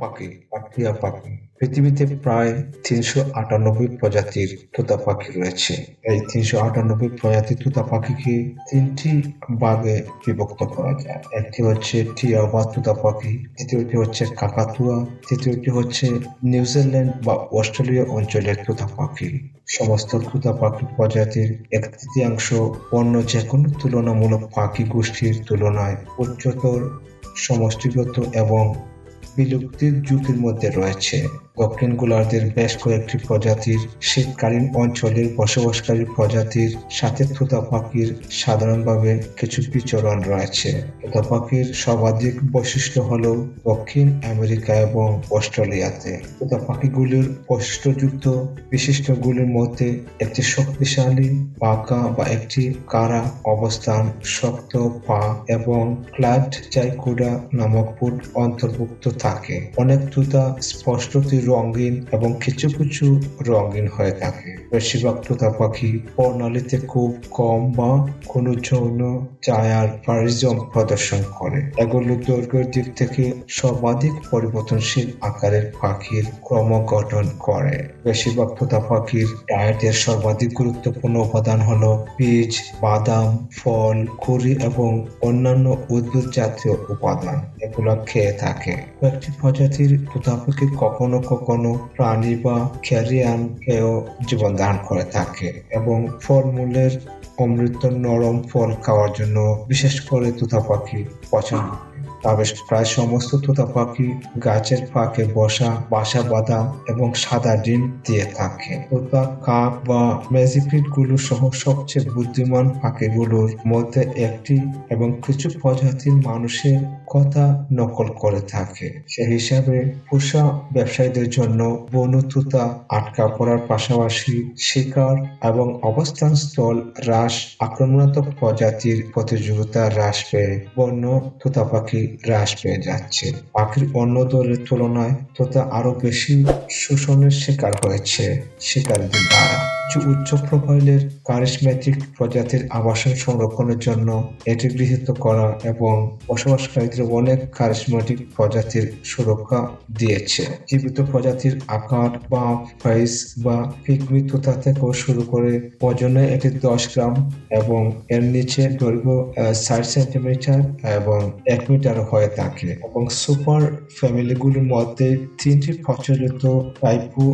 পাখি। পৃথিবীতে প্রায় তিনশো আটানব্বই প্রজাতির তোতা পাখি রয়েছে। এই তিনশো আটানব্বই প্রজাতির তোতা পাখিকে তিনটি ভাগে বিভক্ত করা যায়। একটি হচ্ছে টিয়া বা তোতা পাখি দ্বিতীয়টি হচ্ছে কাকাতুয়া, তৃতীয়টি হচ্ছে নিউজিল্যান্ড বা অস্ট্রেলিয়া অঞ্চলের তোতা পাখি সমস্ত তোতা পাখি প্রজাতির এক তৃতীয়াংশ অন্য যে কোনো তুলনামূলক পাখি গোষ্ঠীর তুলনায় উচ্চতর, সমষ্টিগত এবং বিলুপ্তির ঝুঁকির মধ্যে রয়েছে। গোলার্ধের বেশ কয়েকটি প্রজাতির শীতকালীন অঞ্চলের বসবাসকারী প্রজাতির সাথে তোতা পাখির সাধারণভাবে কিছু বিচরণ রয়েছে। তোতা পাখির সর্বাধিক বৈশিষ্ট্য হল দক্ষিণ আমেরিকা এবং অস্ট্রেলিয়াতে। তোতা পাখিগুলির বৈশিষ্ট্যযুক্ত বিশিষ্ট্যগুলির মধ্যে একটি শক্তিশালী পাকা বা একটি কারা অবস্থান শক্ত পা এবং ফ্ল্যাট জাইকুডা নামক ফুট অন্তর্ভুক্ত থাকে। অনেক তুতা স্পষ্টতই রঙিন এবং কিছু কিছু রঙিন হয়ে থাকে। বেশিরভাগ তুতা পাখি প্রণালীতে খুব কম বা কোনো যৌন চায়ার পারিজম প্রদর্শন করে। এগুলো দৈর্ঘ্যের দিক থেকে সর্বাধিক পরিবর্তনশীল আকারের পাখির ক্রমগঠন করে। বেশিরভাগ তোতা পাখির ডায়েটের সর্বাধিক গুরুত্বপূর্ণ উপাদান হলো বীজ, বাদাম, ফল কুড়ি এবং অন্যান্য উদ্ভিদ জাতীয় উপাদান। এগুলো খেয়ে থাকে। কয়েকটি প্রজাতির তোতা পাখি কখনো কখনো প্রাণী বা ক্যারিয়ান কেউ জীবন ধারণ করে থাকে এবং ফলমূলের অমৃত নরম ফল খাওয়ার জন্য বিশেষ করে তোতা পাখি পছন্দ। তবে প্রায় সমস্ত তোতা পাখি গাছের ফাঁকে বসা বাসা বাঁধা এবং সাদা ডিম দিয়ে থাকে। তোতা, কাক বা ম্যাজিফিডগুলো সহ সবচেয়ে বুদ্ধিমান পাখিগুলোর মধ্যে একটি এবং কিছু প্রজাতির মানুষের কথা নকল করে থাকে। সে হিসাবে পোষা ব্যবসায়ীদের জন্য বনু তুতা আটকা পড়ার পাশাপাশি শিকার এবং অবস্থান স্থল হ্রাস, আক্রমণাত্মক প্রজাতির প্রতিযোগিতা হ্রাস পেয়ে বন্য তোতা পাখি হ্রাস পেয়ে যাচ্ছে। পাখির অন্য দলের তুলনায় তোতা আরও বেশি শোষণের শিকার হয়েছে শিকারীদের দ্বারা। কিছু উচ্চ প্রোফাইলের কারিশমেটিক প্রজাতির আবাসন সংরক্ষণের জন্য এটি গৃহীত করা এবং বসবাসকারীদের অনেক কারিশমেটিক প্রজাতির সুরক্ষা দিয়েছে। জীবিত প্রজাতির আকার বা প্রাইস বা পিগমি তোতা থেকেও শুরু করে ওজনে এটি দশ গ্রাম এবং এর নিচে দৈর্ঘ্য ষাট সেন্টিমিটার এবং এক মিটার হয়ে থাকে এবং সুপার ফ্যামিলিগুলির মধ্যে তিনটি প্রচলিত টাইপু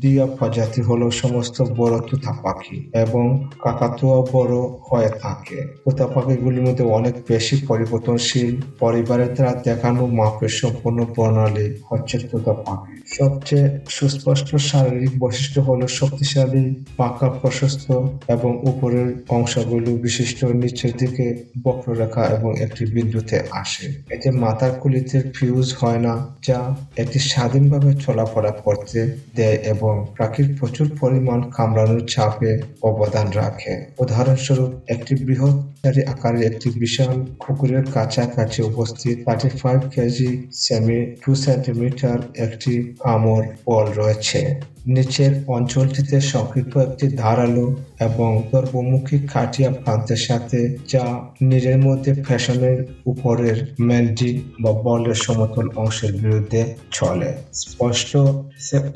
ডিয়া প্রজাতি হলো সমস্ত বড় তোতা পাখি এবং কাকাতুয়া বড় হয়ে থাকে। তোতা পাখিগুলির মধ্যে অনেক বেশি পরিবর্তনশীল। পরিবারের দ্বারা দেখানো মাপের সম্পূর্ণ প্রণালী হচ্ছে তোতা পাখি। সবচেয়ে সুস্পষ্ট শারীরিক বৈশিষ্ট্য হলো শক্তিশালী, পাকা, প্রশস্ত এবং উপরের অংশগুলো বিশিষ্ট নিচের দিকে বক্ররেখা এবং একটি বিন্দুতে আসে। এতে মাথার কুলিতে ফিউজ হয় না, যা এটি স্বাধীনভাবে চলাফেরা করতে দেয় এবং পাখির প্রচুর পরিমাণ কামড়ানোর চাপে অবদান রাখে। উদাহরণস্বরূপ, একটি বৃহৎ আকারের একটি বিশাল পুকুরের কাছাকাছি উপস্থিত thirty five KG semi to centimetre একটি আমর বল রয়েছে। নিচের অঞ্চলটিতে সংক্ষিপ্ত একটি ধারালো এবং সর্বমুখী কাটিয়া প্রান্তের সাথে, যা নীরের মধ্যে ফ্যাশনের উপরের ম্যান্ডি বা বলের সমতল অংশের বিরুদ্ধে চলে। স্পষ্ট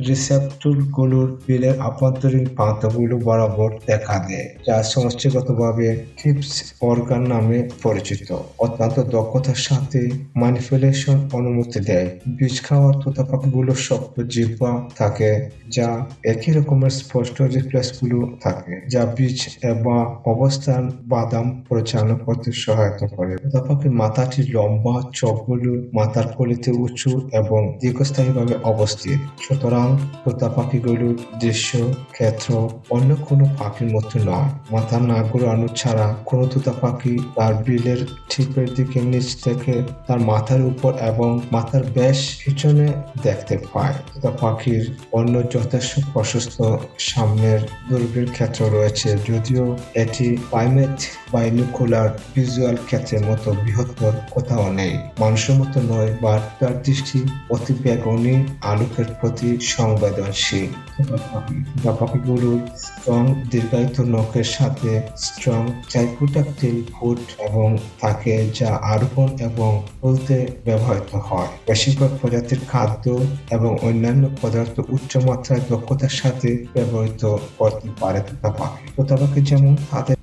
রিসেপ্টরগুলোর বিলের আভ্যন্তরীণ প্রান্তগুলো বরাবর দেখা দেয়, যা সমষ্টিগতভাবে টিপস অর্গান নামে পরিচিত। অত্যন্ত দক্ষতার সাথে ম্যানিপুলেশন অনুমতি দেয়। বীজ খাওয়ার তোতা পাখিগুলো শক্ত জিহ্বা থাকে যা একই রকমের স্পষ্ট রিফ্লেক্সগুলো থাকে, যা বীজ বা অবস্থান বাদাম পরিচালনা করতে সহায়তা করে। তোতা পাখির মাথাটি লম্বা চোখগুলো মাথার কলিতে উঁচু এবং দীর্ঘস্থায়ীভাবে অবস্থিত। সুতরাং তোতা পাখিগুলোর দৃশ্য, ক্ষেত্র, অন্য কোনো পাখির মতো নয়। মাথার না ঘুরানো ছাড়া কোনো তোতা পাখি তার বিলের ঠিপের দিকে নিচ থেকে তার মাথার উপর এবং মাথার বেশ পিছনে দেখতে পায়। তোতা পাখির অন্য যত যথেষ্ট প্রশস্ত সামনের দৈর্ঘ্যের ক্ষেত্র রয়েছে। যদিও এটি প্রাইমেট বাইনোকুলার ভিজুয়াল ক্ষেত্রের মতো বৃহত্তর কোথাও নেই। মানুষের মতো নয় বা তার দৃষ্টি অতি বেগুনি, আলোকের প্রতি সংবেদনশীল। বা পাখিগুলোর স্ট্রং, দীর্ঘায়িত নখের সাথে স্ট্রং ট্রাইকোডাক্টিল ফুট এবং থাকে যা আরোহণ এবং তুলতে ব্যবহৃত হয়। বেশিরভাগ প্রজাতির খাদ্য এবং অন্যান্য পদার্থ উচ্চ মাত্রায় দক্ষতার সাথে ব্যবহৃত করতে পারে তা তোতা পাখি যেমন হাতে